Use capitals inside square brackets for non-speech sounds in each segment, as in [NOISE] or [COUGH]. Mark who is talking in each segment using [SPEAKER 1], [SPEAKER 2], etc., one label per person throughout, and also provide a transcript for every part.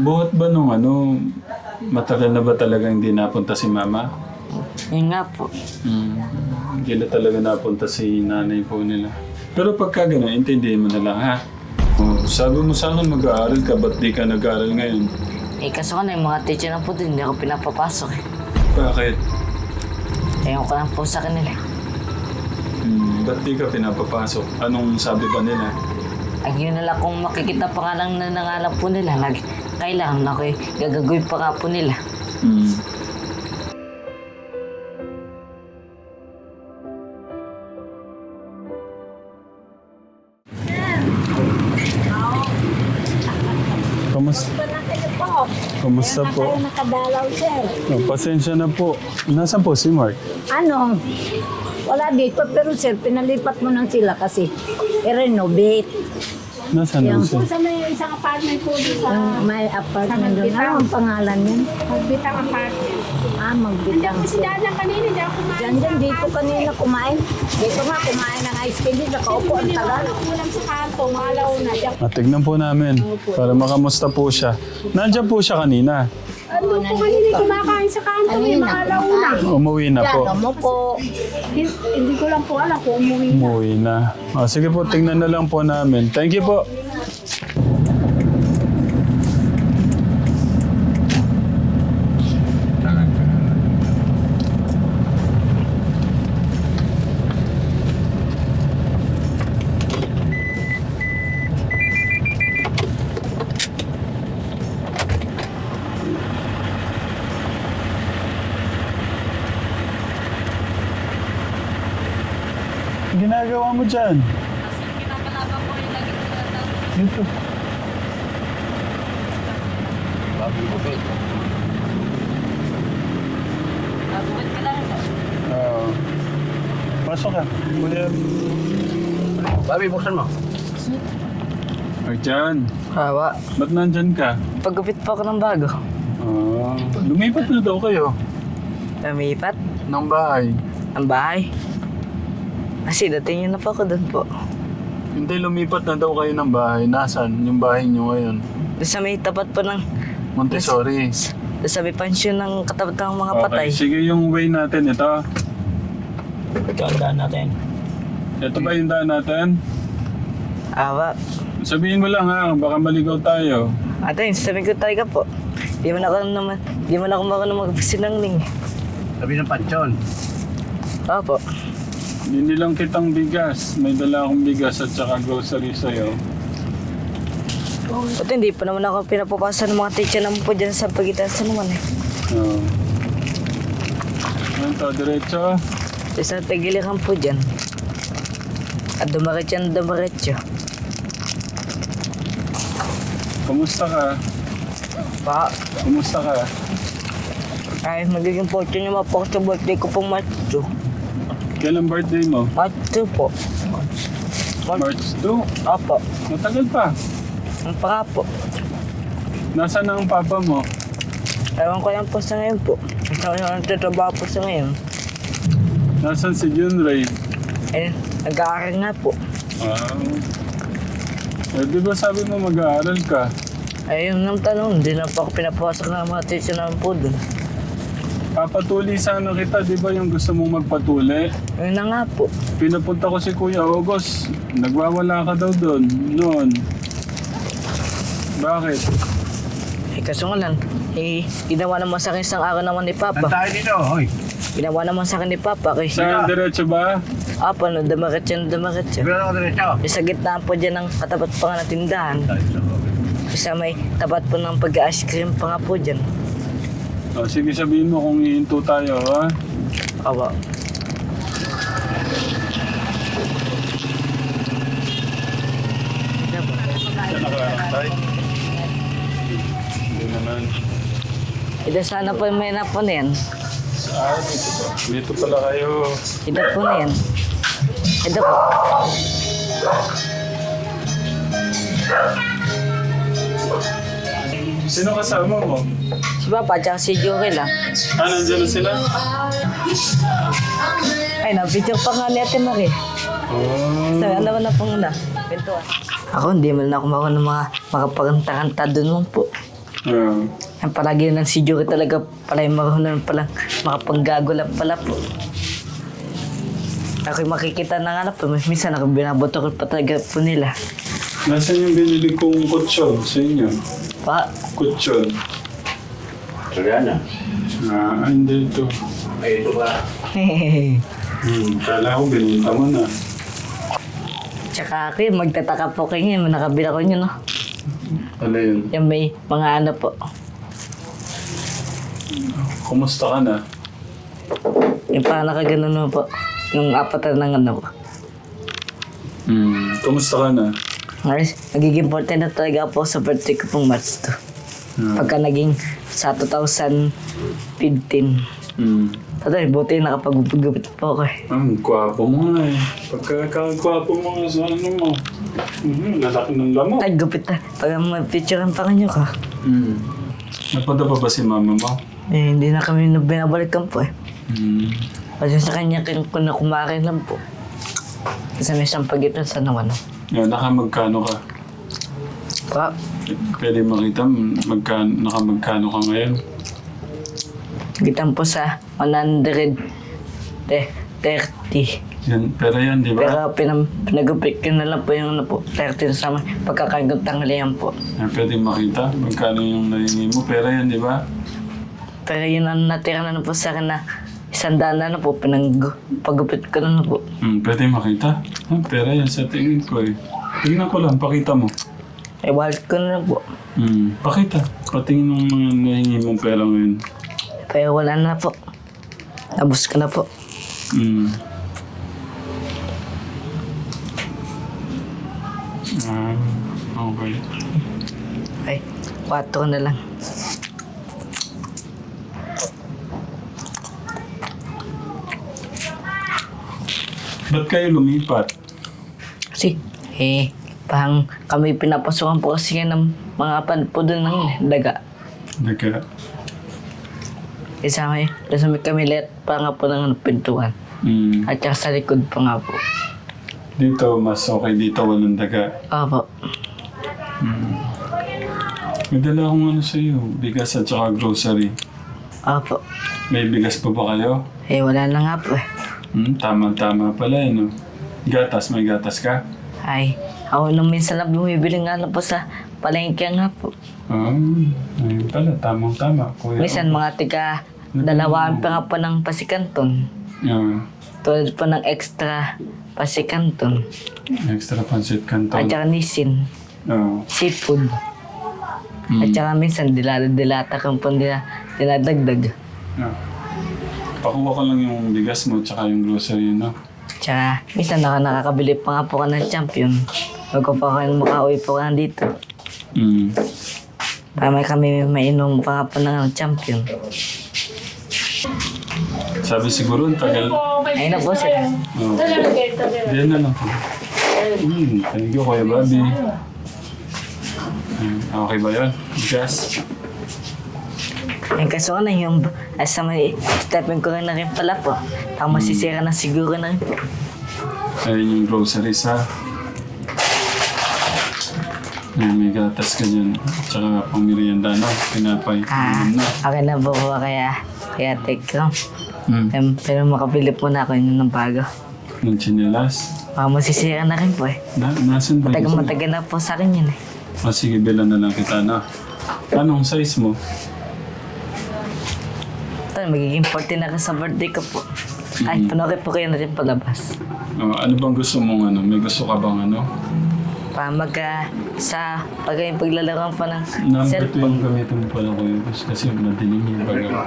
[SPEAKER 1] buhat ba nung ano, matagal na ba talaga hindi napunta si mama?
[SPEAKER 2] Yun nga po.
[SPEAKER 1] Hmm. Hindi na talaga napunta si nanay po nila. Pero pagka gano'n, intindihin mo na lang ha. Oh, sabi mo sa akin mag-aaral ka, ba't di ka nag-aaral ngayon?
[SPEAKER 2] Eh kaso ka na yung mga teacher na po din, hindi ako pinapapasok eh.
[SPEAKER 1] Bakit?
[SPEAKER 2] Ewan ko lang po sa kanila.
[SPEAKER 1] Hmm, ba't di ka pinapapasok? Anong sabi ba nila?
[SPEAKER 2] Ang yun na lang kung makikita pa nga lang na nangalan po nila, nag, kailangan na ko gagagoy pa nga po nila.
[SPEAKER 1] Hmm. Kamusta? Kamusta po?
[SPEAKER 3] Nakadalaw, sir.
[SPEAKER 1] Oh, pasensya na po. Nasaan po si Mark?
[SPEAKER 3] Ano? Wala dito, pero sir, pinalipat mo nang sila kasi i-renovate.
[SPEAKER 1] Nasaan
[SPEAKER 3] Yan.
[SPEAKER 1] na siya?
[SPEAKER 4] Sa may isang apartment po doon sa
[SPEAKER 3] Yung may apartment doon. Ano ang pangalan niyan?
[SPEAKER 4] Magbitang apartment.
[SPEAKER 3] Ah, magbitang.
[SPEAKER 4] Si Dada kanina, di ako kumain.
[SPEAKER 3] Diyan din, dito kanina kumain. Dito kumain ng ice candy, nakaupo ang tagal.
[SPEAKER 4] Kulang sa kanto, maalaw na. Diyan
[SPEAKER 1] Ah, tignan po namin para makamusta po siya. Nandiyan po siya kanina.
[SPEAKER 4] Ano po kanina kumakain sa kanto, may
[SPEAKER 3] Kanina,
[SPEAKER 4] maalaw na.
[SPEAKER 1] Umuwi na po.
[SPEAKER 3] Yan, mo po.
[SPEAKER 4] Hindi, hindi ko lang po alam kung umuwi na.
[SPEAKER 1] Umuwi na. Ah, sige po, tingnan na lang po namin. Thank you po. Ginagawa mo dyan? Dito. Oo. pasok ka. Kuya.
[SPEAKER 5] Babi, buksan mo.
[SPEAKER 1] Arjan,
[SPEAKER 2] Hawa.
[SPEAKER 1] ba't nandyan ka?
[SPEAKER 2] Paggupit po ako ng bago.
[SPEAKER 1] Ah, lumipat na daw kayo
[SPEAKER 2] Lumipat
[SPEAKER 1] ng bahay.
[SPEAKER 2] ang bahay. Kasi dating yun na po ako doon po.
[SPEAKER 1] Hindi, lumipat na daw kayo ng bahay. Nasaan yung bahay nyo ngayon?
[SPEAKER 2] Doon sa may tapat po ng,
[SPEAKER 1] Montessori.
[SPEAKER 2] doon sa may pansyon ng katapat ng mga patay.
[SPEAKER 1] Okay, sige yung way natin. Ito.
[SPEAKER 5] Ito ang daan natin.
[SPEAKER 1] Ito ba yung daan natin?
[SPEAKER 2] Awa.
[SPEAKER 1] Sabihin mo lang ha, baka maligaw tayo.
[SPEAKER 2] Ate, sabi ko tayo ka po. Di man ako naman, di man ako marunong magpasinangling.
[SPEAKER 5] Sabi ng pansyon.
[SPEAKER 2] Opo.
[SPEAKER 1] Hindi lang kitang bigas. May dala akong bigas at saka grocery sa'yo.
[SPEAKER 2] Buti hindi pa naman ako pinapapasa ng mga teacher naman po dyan sa pagitan sa naman eh.
[SPEAKER 1] Oo. Ano to, diretso?
[SPEAKER 2] Sa pagilikan po dyan. At dumaretso ang dumaretso.
[SPEAKER 1] Kumusta ka?
[SPEAKER 2] Pa,
[SPEAKER 1] Kumusta ka?
[SPEAKER 2] ay magiging fortune niyo po ako sa birthday ko pong March 2.
[SPEAKER 1] Kailan birthday mo?
[SPEAKER 2] March 2 po.
[SPEAKER 1] March 2?
[SPEAKER 2] Opo.
[SPEAKER 1] Matagal pa.
[SPEAKER 2] Ang pa nga po.
[SPEAKER 1] Nasaan na ang papa mo?
[SPEAKER 2] Ewan ko lang po sa ngayon po. Sa ngayon, nagtatrabaho po sa ngayon.
[SPEAKER 1] Nasaan si Junray?
[SPEAKER 2] Eh, nag-aaral nga po.
[SPEAKER 1] Wow. Eh, di ba sabi mo mag-aaral ka?
[SPEAKER 2] Ayun ang tanong, hindi na po ako pinapasok ng mga teacher naman po dun.
[SPEAKER 1] Papatuli sana kita, di ba yung gusto mong magpatuli?
[SPEAKER 2] Ayun na nga po.
[SPEAKER 1] Pinapunta ko si Kuya August. Nagwawala ka daw doon. Noon. Bakit?
[SPEAKER 2] Eh, kaso nga lang, eh, ginawa naman sa akin isang araw naman ni Papa.
[SPEAKER 5] tayo dito? Hoy.
[SPEAKER 2] Ginawa naman sa akin ni Papa. Kay,
[SPEAKER 1] Saan diretso ba?
[SPEAKER 2] Apa, no, dumaretso na dumaretso.
[SPEAKER 5] Sabi ako diretso.
[SPEAKER 2] Eh, sa gitna po dyan ng katapat pa nga ng tindahan.
[SPEAKER 5] Tayo sa.
[SPEAKER 2] Isa may tapat po ng pag-ice cream pa nga po dyan.
[SPEAKER 1] O, sige sabihin mo kung hihinto tayo, ha?
[SPEAKER 2] Awa.
[SPEAKER 1] Saan nakaantay? Hindi naman.
[SPEAKER 2] Ito sana po may na po na yan.
[SPEAKER 1] Ah, dito, dito pala kayo.
[SPEAKER 2] Ito po na yan. Ito po.
[SPEAKER 1] Sino kasama mo?
[SPEAKER 2] Si Papa at si Joel ah.
[SPEAKER 1] Ah, nandiyan na sila?
[SPEAKER 2] Ay, na-picture pa nga ni Ate Marie.
[SPEAKER 1] Oh.
[SPEAKER 2] Sa ano na po na. Pintuan. Ako, hindi man ako mako ng mga makapagkanta-kanta doon mo po.
[SPEAKER 1] Ah.
[SPEAKER 2] Ang palagi ng si Joey talaga pala yung marunong pala makapaggago lang pala po. Ako yung makikita na nga na po, minsan ako binaboto ko pa talaga po nila.
[SPEAKER 1] Nasaan yung binili kong kutsyon sa inyo?
[SPEAKER 2] Pa,
[SPEAKER 1] Kutsyon.
[SPEAKER 5] Soriana.
[SPEAKER 1] Ah, ay, hindi ito.
[SPEAKER 5] Ay, ito ba? [LAUGHS]
[SPEAKER 1] Hmm, kala ko binunta mo na.
[SPEAKER 2] Tsaka ako yun, magtataka po kayo ngayon, nakabila ko yun, no?
[SPEAKER 1] Ano yun?
[SPEAKER 2] Yung may mga ano po,
[SPEAKER 1] Kumusta ka na?
[SPEAKER 2] yung parang nakaganon mo po, yung apat na ng ano po.
[SPEAKER 1] Hmm, kumusta ka na?
[SPEAKER 2] Ngayon, nagiging important na talaga po sa birthday ko pong March 2.
[SPEAKER 1] Ah,
[SPEAKER 2] Pagka naging sa 2015.
[SPEAKER 1] hmm.
[SPEAKER 2] Tatay, buti nakapag-gupit po ako eh.
[SPEAKER 1] Ang gwapo mo nga eh. Pagkakagwapo mo nga sa ano mo. Hmm, lalaki ng lamok.
[SPEAKER 2] Ay, gupit na. Pag ma-picturean pa kanyo ka.
[SPEAKER 1] Hmm. Napunta pa ba si mama mo?
[SPEAKER 2] Eh, hindi na kami na binabalikan po eh.
[SPEAKER 1] Hmm.
[SPEAKER 2] Kasi sa kanya kung na kumain lang po. Kasi may isang pagitan sa naman.
[SPEAKER 1] Yan, nakamagkano ka?
[SPEAKER 2] Pa,
[SPEAKER 1] Pwede makita magkano, nakamagkano ka ngayon?
[SPEAKER 2] gitan po sa 130.
[SPEAKER 1] Yan, pera yan, di ba?
[SPEAKER 2] Pero pinam, pinagupit ko na lang po yung ano po, 30 sa pagkakagang tanghalian po.
[SPEAKER 1] Yan, pwede makita magkano yung nahingi mo. Pera yan, di ba?
[SPEAKER 2] Pero yun ang natira na, na po sa akin na isang daan na, na po, pinag, pagupit ko na, na po.
[SPEAKER 1] Hmm, pwede makita. Ah, pera yan sa tingin ko eh. Tingnan ko lang, pakita mo.
[SPEAKER 2] Eh, wallet ko na, na po.
[SPEAKER 1] Hmm, pakita. Patingin ng mga nahingi mong pera ngayon.
[SPEAKER 2] Pero wala na po. Nabus ko na po.
[SPEAKER 1] Hmm. Ah, okay.
[SPEAKER 2] Ay, 4 na lang.
[SPEAKER 1] Ba't kayo lumipat?
[SPEAKER 2] Kasi, eh, pang kami pinapasukan po kasi yan ng mga pan po doon ng daga.
[SPEAKER 1] Nagka...
[SPEAKER 2] Isa may, kasi may kami let pa nga po ng pintuan.
[SPEAKER 1] Hmm.
[SPEAKER 2] At saka sa likod pa nga po.
[SPEAKER 1] Dito, mas okay dito, walang daga.
[SPEAKER 2] Opo.
[SPEAKER 1] May dala akong ano sa'yo, bigas at saka grocery.
[SPEAKER 2] Opo.
[SPEAKER 1] May bigas pa ba kayo?
[SPEAKER 2] Eh, wala na nga po eh.
[SPEAKER 1] Hmm, tama-tama pala eh, no? Gatas, may gatas ka?
[SPEAKER 2] Ay, ako nung minsan lang bumibili nga lang po sa palengke nga po.
[SPEAKER 1] Ah, ayun pala, tamang-tama. Kuya.
[SPEAKER 2] Minsan mga tiga dalawaan pa nga po ng pasikanton.
[SPEAKER 1] Yeah.
[SPEAKER 2] Tulad po ng extra pasikanton.
[SPEAKER 1] Extra pancit
[SPEAKER 2] At
[SPEAKER 1] canton.
[SPEAKER 2] saka nisin.
[SPEAKER 1] Oo.
[SPEAKER 2] Seafood. At
[SPEAKER 1] Mm.
[SPEAKER 2] saka minsan dilata-dilata kang po nila dinadagdag.
[SPEAKER 1] Ah. Pakuha ko lang yung bigas mo tsaka yung grocery, no?
[SPEAKER 2] Tsaka minsan naka nakakabili pa nga po ka ng champion. Bago pa kayo makauwi po ka dito.
[SPEAKER 1] Mm.
[SPEAKER 2] Para may kami mainom pa nga po ng champion.
[SPEAKER 1] Sabi siguro, ang tagal.
[SPEAKER 2] Ayun na po sila.
[SPEAKER 1] Oh. Diyan na lang po. Mm, thank you, Kuya Bobby. Mm, okay ba yun? Bigas?
[SPEAKER 2] Eh kaso na yung asa may stepin ko rin na rin pala po. Tapos masisira na siguro na rin po.
[SPEAKER 1] Ayun yung groceries, ha? Ayun, may gatas ka dyan. Tsaka pang merienda, no? Pinapay.
[SPEAKER 2] Ah,
[SPEAKER 1] Ayun na.
[SPEAKER 2] akin na po po kaya kaya take lang.
[SPEAKER 1] Mm.
[SPEAKER 2] Em, pero makabili po na ako yun ng bago.
[SPEAKER 1] Ng chinelas.
[SPEAKER 2] Baka masisira na rin po eh.
[SPEAKER 1] Na, nasan ba
[SPEAKER 2] Matagal
[SPEAKER 1] yun?
[SPEAKER 2] matagal na po sa akin yun eh.
[SPEAKER 1] Ah, sige, bilan na lang kita, no? Anong size mo?
[SPEAKER 2] Ito, magiging 14 na ako sa birthday ko po. Ay, panoorin po kayo na rin palabas.
[SPEAKER 1] Oh, ano bang gusto mong ano? May gusto ka bang ano?
[SPEAKER 2] Para mag, ah, sa pag yung paglalaroan pa ng
[SPEAKER 1] Number 2
[SPEAKER 2] cellphone.
[SPEAKER 1] yung gamitin mo pala ko yun kasi madilim yung baga.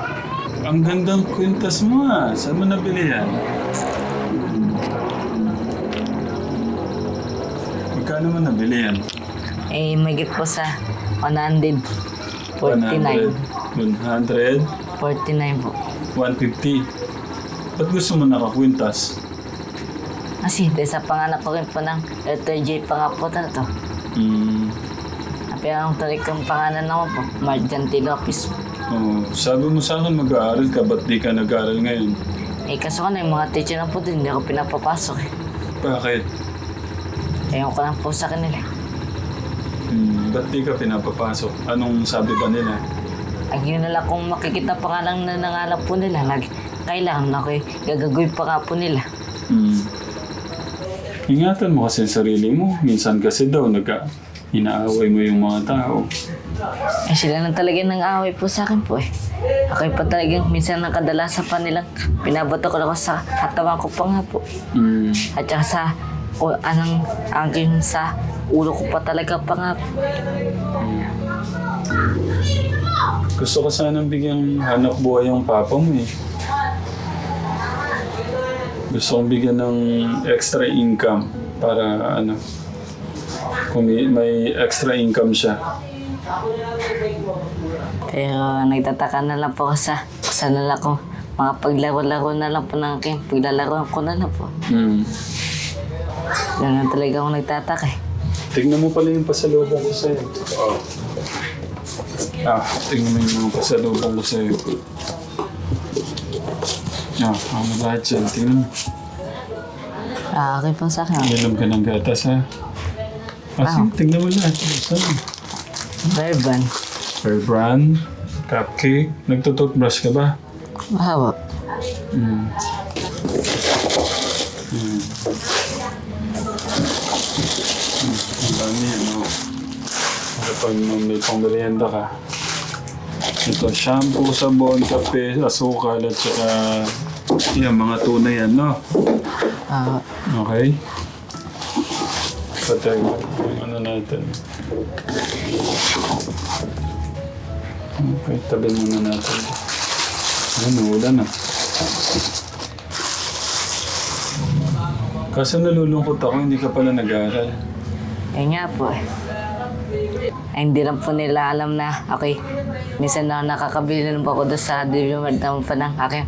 [SPEAKER 1] Ang gandang kwintas mo ah. Saan mo nabili yan? Magkano mo nabili yan?
[SPEAKER 2] Eh, may po sa 149.
[SPEAKER 1] 100? 100?
[SPEAKER 2] 49 po.
[SPEAKER 1] 150? Ba't gusto mo nakakwintas?
[SPEAKER 2] Kasi, dahil sa panganak ko rin po ng letter J pa nga po na to.
[SPEAKER 1] Hmm.
[SPEAKER 2] Pero ang tuloy kong pangalan naman po, Marjan T. Lopez.
[SPEAKER 1] Oh, sabi mo sa akin mag-aaral ka, ba't di ka nag-aaral ngayon?
[SPEAKER 2] Eh, kaso ka na yung mga teacher na po din, hindi ako pinapapasok eh.
[SPEAKER 1] Bakit?
[SPEAKER 2] Ewan ko lang po sa kanila.
[SPEAKER 1] Hmm, ba't di ka pinapapasok? Anong sabi ba nila?
[SPEAKER 2] Ang yun nila kung makikita pa nga lang na nangalap po nila, nag, kailangan na ako gagagoy pa nga po nila.
[SPEAKER 1] Hmm. Ingatan mo kasi ang sarili mo. Minsan kasi daw, nagka, inaaway mo yung mga tao.
[SPEAKER 2] Eh sila na talaga nang away po sa akin po eh. Ako pa talagang minsan nakadalasan pa nilang binabato ko ako sa katawan ko pa nga po.
[SPEAKER 1] Hmm.
[SPEAKER 2] At saka sa o, anong angkin sa ulo ko pa talaga pa nga po.
[SPEAKER 1] Gusto ko sanang bigyan hanap buhay yung papa mo eh. Gusto kong bigyan ng extra income para ano, kung may, may extra income siya.
[SPEAKER 2] Pero nagtataka na lang po ako sa sa na lang ko mga paglaro-laro na lang po ng aking paglalaro ko na lang po.
[SPEAKER 1] Hmm.
[SPEAKER 2] Yan na talaga ako nagtataka eh.
[SPEAKER 1] Tignan mo pala yung pasalubong ko sa'yo. Oh. Ah, tignan mo yung pasalubong ko sa'yo. Ah, ano lahat yan? Tignan mo.
[SPEAKER 2] Ah, okay po sa akin.
[SPEAKER 1] Inom ka ng gatas, ha? Ah, sige, tignan mo lahat. Saan?
[SPEAKER 2] Verban.
[SPEAKER 1] Fair brand, cupcake. Nagtututbrush ka ba?
[SPEAKER 2] Mahawa.
[SPEAKER 1] Mm. Mm. Mm. Ang dami yan, oh. Kapag may pangmerienda ka. Ito, shampoo, sabon, kape, asukal, at saka yan, mga tunay yan, no?
[SPEAKER 2] Ah,
[SPEAKER 1] Okay? Patay mo ano natin. Okay, tabi muna natin. Ano, wala na. Kaso nalulungkot ako, hindi ka pala nag-aaral.
[SPEAKER 2] yun nga po eh. Ay, hindi lang po nila alam na, okay, minsan na nakakabili na po ako doon sa pa ng aking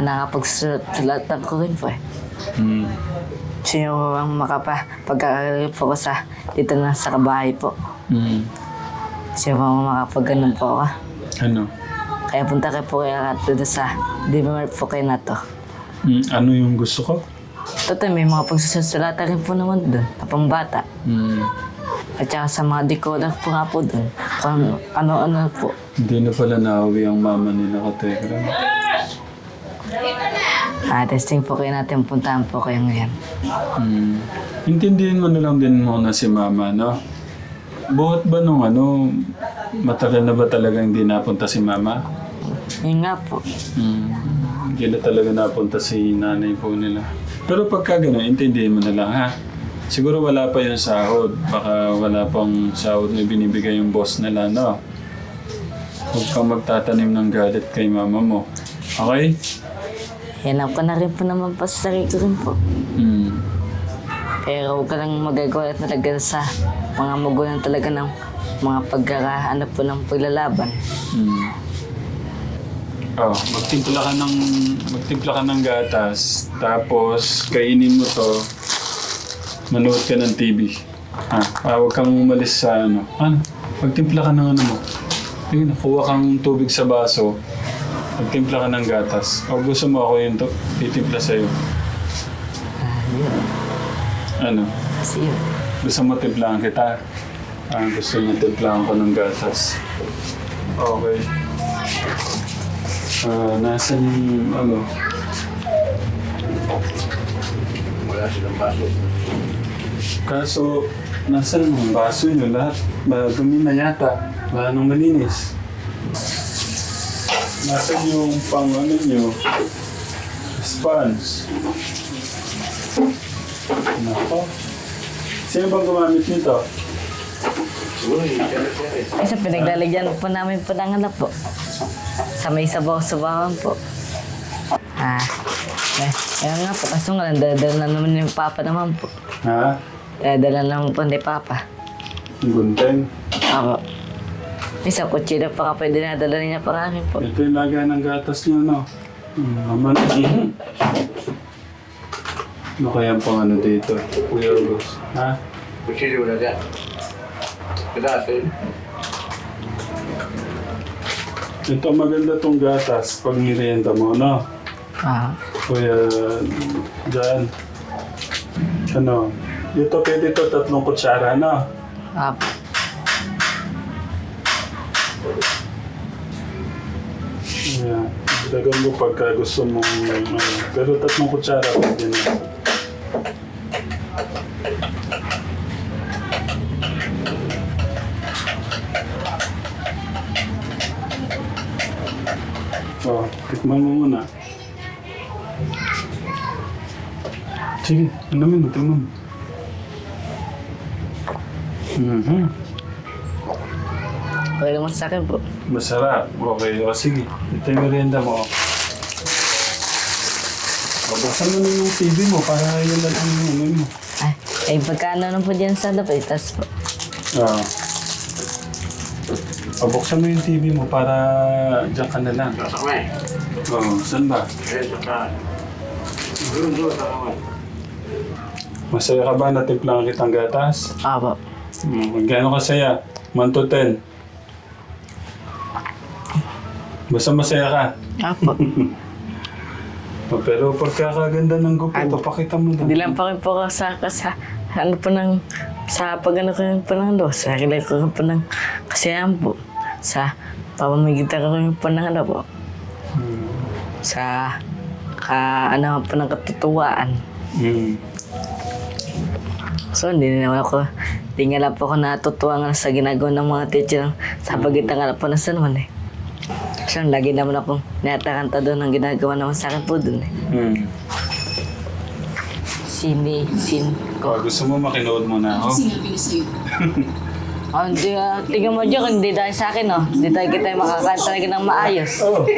[SPEAKER 2] nakapagsulatan ko rin po eh.
[SPEAKER 1] Hmm.
[SPEAKER 2] Sino ang makapa pagkakaroon po ko sa dito na sa kabahay po.
[SPEAKER 1] Hmm.
[SPEAKER 2] Sino ang makapag po ako.
[SPEAKER 1] Ano?
[SPEAKER 2] Kaya punta kayo po kaya doon sa diploma po kayo na to.
[SPEAKER 1] Hmm, ano yung gusto ko?
[SPEAKER 2] Totoo, may mga pagsusulatan rin po naman doon, na pambata.
[SPEAKER 1] Hmm.
[SPEAKER 2] At saka sa mga decoder po nga po doon, kung ano-ano po.
[SPEAKER 1] Hindi na pala nauwi ang mama nila ka, Tekra.
[SPEAKER 2] Ah, testing po kayo natin, puntahan po kayo ngayon.
[SPEAKER 1] Hmm. Intindihin mo na lang din muna si mama, no? Buhat ba nung ano, matagal na ba talaga hindi napunta si mama?
[SPEAKER 2] Yun nga po.
[SPEAKER 1] Hmm. Hindi na talaga napunta si nanay po nila. Pero pagka gano'n, intindihin mo na lang ha. Siguro wala pa yung sahod. Baka wala pang sahod na binibigay yung boss nila, no? Huwag kang magtatanim ng galit kay mama mo. Okay?
[SPEAKER 2] Yan ko na rin po naman po sa sarili ko rin po.
[SPEAKER 1] Hmm.
[SPEAKER 2] Pero huwag ka lang magagawa talaga sa mga magulang talaga ng mga pagkakaano po ng paglalaban.
[SPEAKER 1] Hmm. Oh, magtimpla ka ng magtimpla ka ng gatas, tapos kainin mo to. Manood ka ng TV. Ah, ah huwag kang umalis sa ano. Ano? Magtimpla ka ng ano mo. Tingnan, kuha kang tubig sa baso. Magtimpla ka ng gatas. O gusto mo ako yung to, titimpla sa'yo.
[SPEAKER 2] Ah, yun.
[SPEAKER 1] Ano?
[SPEAKER 2] Kasi yun.
[SPEAKER 1] Gusto mo timplahan kita? Ah, gusto mo timplahan ko ng gatas. Okay. Ah, nasan yung ano?
[SPEAKER 5] Wala silang baso.
[SPEAKER 1] Kaso, nasan ang baso nyo lahat? Ba, dumi na yata. Wala nang malinis. Nasan yung pang ano nyo? Sponge. Nako. Sino bang gumamit nito?
[SPEAKER 2] Sa pinaglalagyan po namin po ng ano po. Sa may sabaw-sabawan po. Ah, eh, ayun nga po. Kaso nga, dadala na naman yung papa naman po.
[SPEAKER 1] Ha?
[SPEAKER 2] Dadala naman po ni papa.
[SPEAKER 1] Gunteng.
[SPEAKER 2] Ako. Isa kutsina pa ka pwede na dala niya pa kami po.
[SPEAKER 1] Ito yung lagay ng gatas nyo, no? Hmm, naman. Ano kaya pang ano dito? Kuya August. Ha?
[SPEAKER 5] Kuchili wala dyan. Yun.
[SPEAKER 1] Ito maganda tong gatas pag nirienta mo, no?
[SPEAKER 2] Ah,
[SPEAKER 1] Kuya, dyan. Ano? Dito pwede to tatlong kutsara na.
[SPEAKER 2] Apo.
[SPEAKER 1] Ayan. Dagan mo pagka gusto mong... ano. pero tatlong kutsara pwede na. Oh, tikman mo muna. Sige, ano mo, tikman mo. Mhm.
[SPEAKER 2] Okay naman sa akin po.
[SPEAKER 1] Masarap. Okay. O sige. Ito yung merienda mo. O, buksan mo na yung TV mo para yun lang ang ano mo.
[SPEAKER 2] Ay, ay pagkano naman po dyan sa dapat, tas po.
[SPEAKER 1] Oo. O, buksan mo yung TV mo para dyan ka na lang.
[SPEAKER 5] Nasa kamay.
[SPEAKER 1] Oo, saan ba?
[SPEAKER 5] Eh, saka. Doon, doon, sa kamay.
[SPEAKER 1] Masaya ka ba na timplang kitang gatas?
[SPEAKER 2] Apo.
[SPEAKER 1] Hmm, Gano'n kasaya? 1 to 10. Basta masaya ka.
[SPEAKER 2] Apo. [LAUGHS]
[SPEAKER 1] O, pero pagkakaganda ng gupit, papakita mo
[SPEAKER 2] Hindi
[SPEAKER 1] lang.
[SPEAKER 2] pa rin po ako sa, sa ano po ng, sa pag ano ko yung po ng ano, sa kilay ko po ng kasiyahan po. Sa pamamagitan ko yung po ng ano po. Sa ka, ano po ng katutuwaan.
[SPEAKER 1] Hmm.
[SPEAKER 2] So, hindi na naman ako, hindi nga lang po ako natutuwa nga sa ginagawa ng mga teacher sa pagitan nga po ng sanon eh. So, lagi naman akong natakanta doon ang ginagawa naman sa akin po doon eh.
[SPEAKER 1] Hmm.
[SPEAKER 2] Sini, sin ko.
[SPEAKER 1] gusto mo makinood mo na ako?
[SPEAKER 2] Oh, [LAUGHS] hindi, ah, tingnan mo dyan, hindi dahil sa akin, oh. Hindi tayo kita makakanta lagi ng maayos.
[SPEAKER 1] Oo.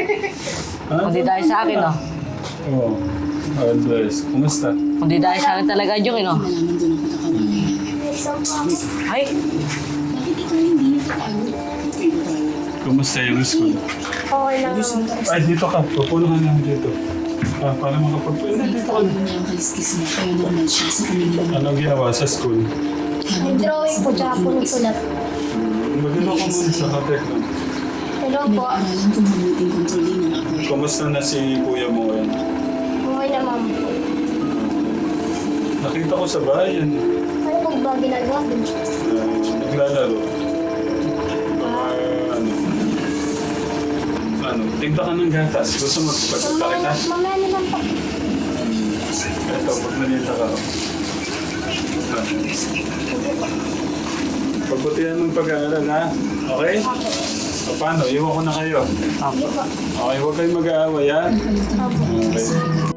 [SPEAKER 1] Ha?
[SPEAKER 2] Hindi dahil sa akin, oh.
[SPEAKER 1] Oo. Andres, kumusta?
[SPEAKER 2] Hindi dahil sa akin talaga, Jung, oh. Ay,
[SPEAKER 1] Kumusta yung school?
[SPEAKER 4] Okay lang.
[SPEAKER 1] Ay, dito ka. Pupuno ka lang dito. Ah, para makapag... Hindi, dito ka. Anong ginawa sa school?
[SPEAKER 4] May drawing po, tsaka po sulat.
[SPEAKER 1] Magano ka muna sa katek lang.
[SPEAKER 4] Hello po.
[SPEAKER 1] Kumusta na si kuya mo ngayon?
[SPEAKER 4] Okay naman po.
[SPEAKER 1] Nakita ko sa bayan.
[SPEAKER 4] Ano ba ginagawa ko?
[SPEAKER 1] Uh, naglalaro. Baka ano... Ano, tigda ka ng gatas. Gusto mo pagkakita?
[SPEAKER 4] Mamaya naman po.
[SPEAKER 1] Ito, pag nalita ka. Ah. Pagbutihan ng pag-aaral, ha? Okay? O, paano? Iwan ko na kayo. Okay, huwag kayong mag-aaway, ha? Okay.